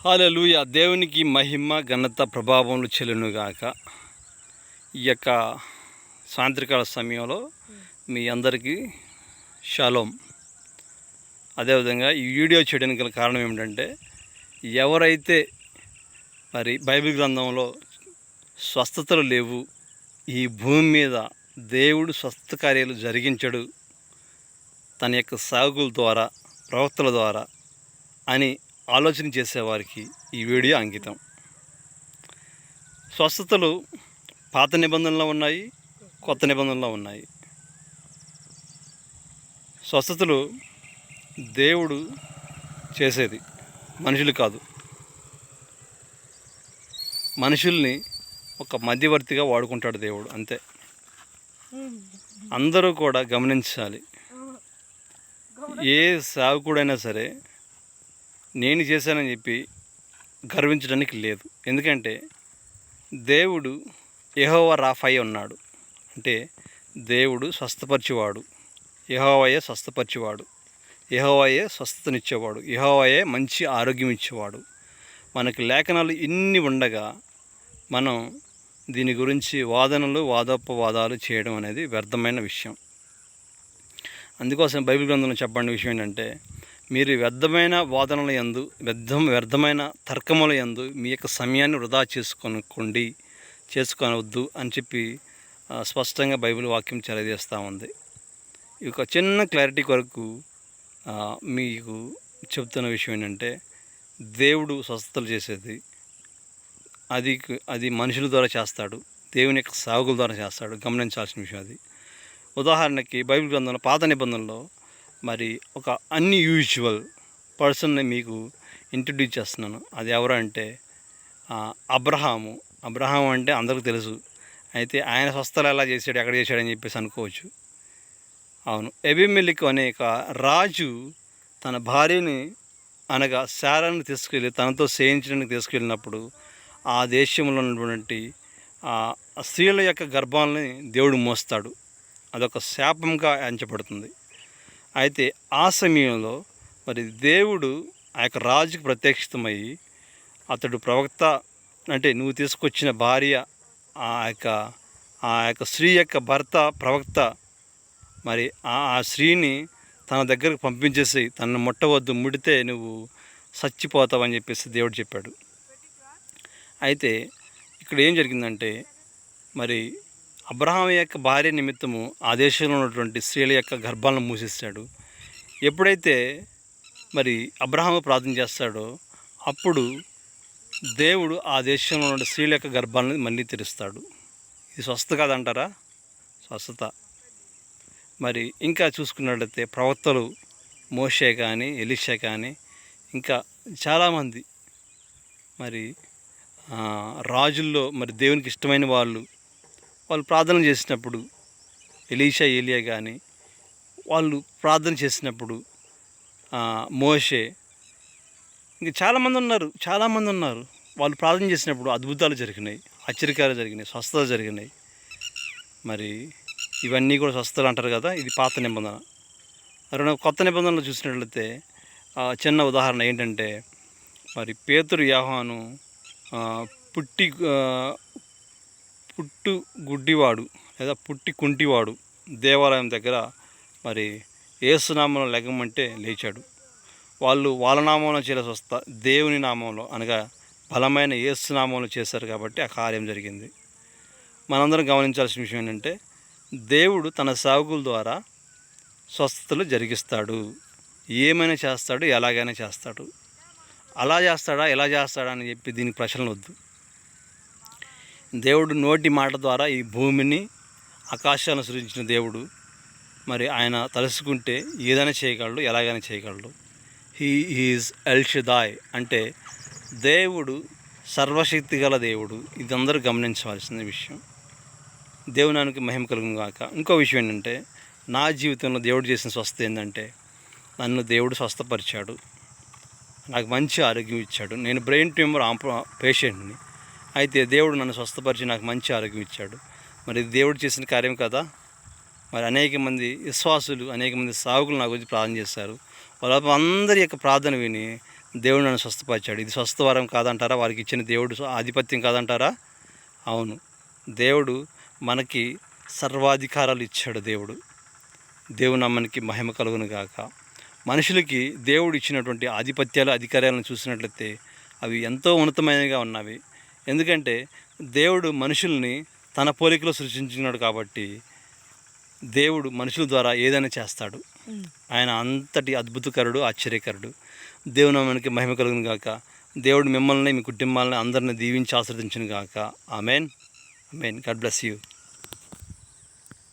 హాలూయ దేవునికి మహిమ ఘనత ప్రభావములు చెల్లునుగాక ఈ యొక్క సాయంత్రకాల సమయంలో మీ అందరికీ షలోం. అదేవిధంగా ఈ వీడియో చేయడానికి గల కారణం ఏమిటంటే ఎవరైతే మరి బైబిల్ గ్రంథంలో స్వస్థతలు లేవు ఈ భూమి మీద దేవుడు స్వస్థ కార్యాలు జరిగించడు తన యొక్క సాగుల ద్వారా ప్రవక్తల ద్వారా అని ఆలోచన చేసేవారికి ఈ వీడియో అంకితం. స్వస్థతలు పాత నిబంధనలో ఉన్నాయి కొత్త నిబంధనలో ఉన్నాయి. స్వస్థతలు దేవుడు చేసేది మనుషులు కాదు. మనుషుల్ని ఒక మధ్యవర్తిగా వాడుకుంటాడు దేవుడు అంతే. అందరూ కూడా గమనించాలి. ఏ సేవకుడైనా సరే నేను చేశానని చెప్పి గర్వించడానికి లేదు. ఎందుకంటే దేవుడు యహోవ రాఫై ఉన్నాడు. అంటే దేవుడు స్వస్థపరిచేవాడు. యహోవయే స్వస్థపరిచేవాడు. యహోవయే స్వస్థతనిచ్చేవాడు. యహోవయే మంచి ఆరోగ్యం ఇచ్చేవాడు. మనకి లేఖనాలు ఇన్ని ఉండగా మనం దీని గురించి వాదనలు వాదోపవాదాలు చేయడం అనేది వ్యర్థమైన విషయం. అందుకోసం బైబిల్ గ్రంథంలో చెప్పండి విషయం ఏంటంటే మీరు వ్యర్థమైన వాదనల యందు వ్యర్థం వ్యర్థమైన తర్కముల యందు మీ యొక్క సమయాన్ని వృధా చేసుకొనుకోండి చేసుకోనవద్దు అని చెప్పి స్పష్టంగా బైబిల్ వాక్యం తెలియజేస్తూ ఉంది. ఈ యొక్క చిన్న క్లారిటీ కొరకు మీకు చెప్తున్న విషయం ఏంటంటే దేవుడు స్వస్థతలు చేసేది అది అది మనుషుల ద్వారా చేస్తాడు దేవుని యొక్క సాగుల ద్వారా చేస్తాడు. గమనించాల్సిన విషయం అది. ఉదాహరణకి బైబిల్ గ్రంథంలో పాత నిబంధనలో మరి ఒక అన్యూజువల్ పర్సన్ని మీకు ఇంట్రడ్యూస్ చేస్తున్నాను. అది ఎవరు అంటే అబ్రహాము. అబ్రహాం అంటే అందరికీ తెలుసు. అయితే ఆయన స్వస్థలు ఎలా చేశాడు ఎక్కడ చేశాడని చెప్పేసి అనుకోవచ్చు. అవును. ఎబిమెలిక్ అనే ఒక రాజు తన భార్యని అనగా శారాన్ని తీసుకెళ్ళి తనతో సేయించడానికి తీసుకెళ్ళినప్పుడు ఆ దేశంలో ఉన్నటువంటి ఆ స్త్రీల యొక్క గర్భాలని దేవుడు మోస్తాడు. అదొక శాపంగా ఎంచబడుతుంది. అయితే ఆ సమయంలో మరి దేవుడు ఆ యొక్క రాజుకు ప్రత్యక్షితమయ్యి అతడు ప్రవక్త అంటే నువ్వు తీసుకొచ్చిన భార్య ఆ యొక్క ఆ యొక్క స్త్రీ యొక్క భర్త ప్రవక్త మరి ఆ ఆ స్త్రీని తన దగ్గరకు పంపించేసి తనను ముట్టవద్దు ముడితే నువ్వు చచ్చిపోతావని చెప్పేసి దేవుడు చెప్పాడు. అయితే ఇక్కడ ఏం జరిగిందంటే మరి అబ్రహాం యొక్క భార్య నిమిత్తము ఆ దేశంలో ఉన్నటువంటి స్త్రీల యొక్క గర్భాలను మూసిస్తాడు. ఎప్పుడైతే మరి అబ్రహాము ప్రార్థన చేస్తాడో అప్పుడు దేవుడు ఆ దేశంలో ఉన్న స్త్రీల యొక్క గర్భాలను మళ్ళీ తెరుస్తాడు. ఇది స్వస్థత కాదంటారా? స్వస్థత. మరి ఇంకా చూసుకున్నట్లయితే ప్రవక్తలు మోషే కానీ ఎలిషా కానీ ఇంకా చాలామంది మరి రాజుల్లో మరి దేవునికి ఇష్టమైన వాళ్ళు వాళ్ళు ప్రార్థన చేసినప్పుడు ఎలీషా ఏలియా కానీ వాళ్ళు ప్రార్థన చేసినప్పుడు మోషే ఇంకా చాలామంది ఉన్నారు చాలామంది ఉన్నారు. వాళ్ళు ప్రార్థన చేసినప్పుడు అద్భుతాలు జరిగినాయి ఆశ్చర్యకాలు జరిగినాయి స్వస్థతలు జరిగినాయి. మరి ఇవన్నీ కూడా స్వస్థతలు అంటారు కదా ఇది పాత నిబంధన. మరి కొత్త నిబంధనలు చూసినట్లయితే చిన్న ఉదాహరణ ఏంటంటే మరి పేతురు యాహాను పుట్టి పుట్టు గుడ్డివాడు లేదా పుట్టి కుంటివాడు దేవాలయం దగ్గర మరి ఏసునామంలో లెగమంటే లేచాడు. వాళ్ళు వాళ్ళ నామంలో చేయాల్సి వస్తా దేవుని నామంలో అనగా బలమైన ఏసునామంలో చేశారు కాబట్టి ఆ కార్యం జరిగింది. మనందరం గమనించాల్సిన విషయం ఏంటంటే దేవుడు తన సేవకుల ద్వారా స్వస్థతలు జరిగిస్తాడు. ఏమైనా చేస్తాడు ఎలాగైనా చేస్తాడు. అలా చేస్తాడా ఎలా చేస్తాడా అని చెప్పి దీనికి ప్రశ్నలు వద్దు. దేవుడు నోటి మాట ద్వారా ఈ భూమిని ఆకాశాలను సృజించిన దేవుడు. మరి ఆయన తలుసుకుంటే ఏదైనా చేయగలడు ఎలాగైనా చేయగలడు. హీ ఈజ్ ఎల్షిదాయ్ అంటే దేవుడు సర్వశక్తి గల దేవుడు. ఇది అందరూ గమనించవలసిన విషయం. దేవునానికి మహిమ కలుగును గాక. ఇంకో విషయం ఏంటంటే నా జీవితంలో దేవుడు చేసిన స్వస్థ ఏంటంటే నన్ను దేవుడు స్వస్థపరిచాడు. నాకు మంచి ఆరోగ్యం ఇచ్చాడు. నేను బ్రెయిన్ ట్యూమర్ పేషెంట్ని. అయితే దేవుడు నన్ను స్వస్థపరిచి నాకు మంచి ఆరోగ్యం ఇచ్చాడు. మరి ఇది దేవుడు చేసిన కార్యం కదా? మరి అనేక మంది విశ్వాసులు అనేక మంది సావుకులు నా గురించి ప్రార్థన చేశారు. వాళ్ళ అందరి యొక్క ప్రార్థన విని దేవుడు నన్ను స్వస్థపరిచాడు. ఇది స్వస్థవరం కాదంటారా? వారికి ఇచ్చిన దేవుడు ఆధిపత్యం కాదంటారా? అవును. దేవుడు మనకి సర్వాధికారాలు ఇచ్చాడు దేవుడు. దేవుని మనకి మహిమ కలుగును గాక. మనుషులకి దేవుడు ఇచ్చినటువంటి ఆధిపత్యాలు అధికారాలను చూసినట్లయితే అవి ఎంతో ఉన్నతమైనవిగా ఉన్నవి. ఎందుకంటే దేవుడు మనుషుల్ని తన పోలికలో సృష్టించినాడు కాబట్టి దేవుడు మనుషుల ద్వారా ఏదైనా చేస్తాడు. ఆయన అంతటి అద్భుతకరుడు ఆశ్చర్యకరుడు. దేవుని మనకి మహిమ కలుగును గాక. దేవుడు మిమ్మల్ని మీ కుటుంబాలని అందరిని దీవించి ఆశ్రదించును గాక. Amen. Amen. God bless you.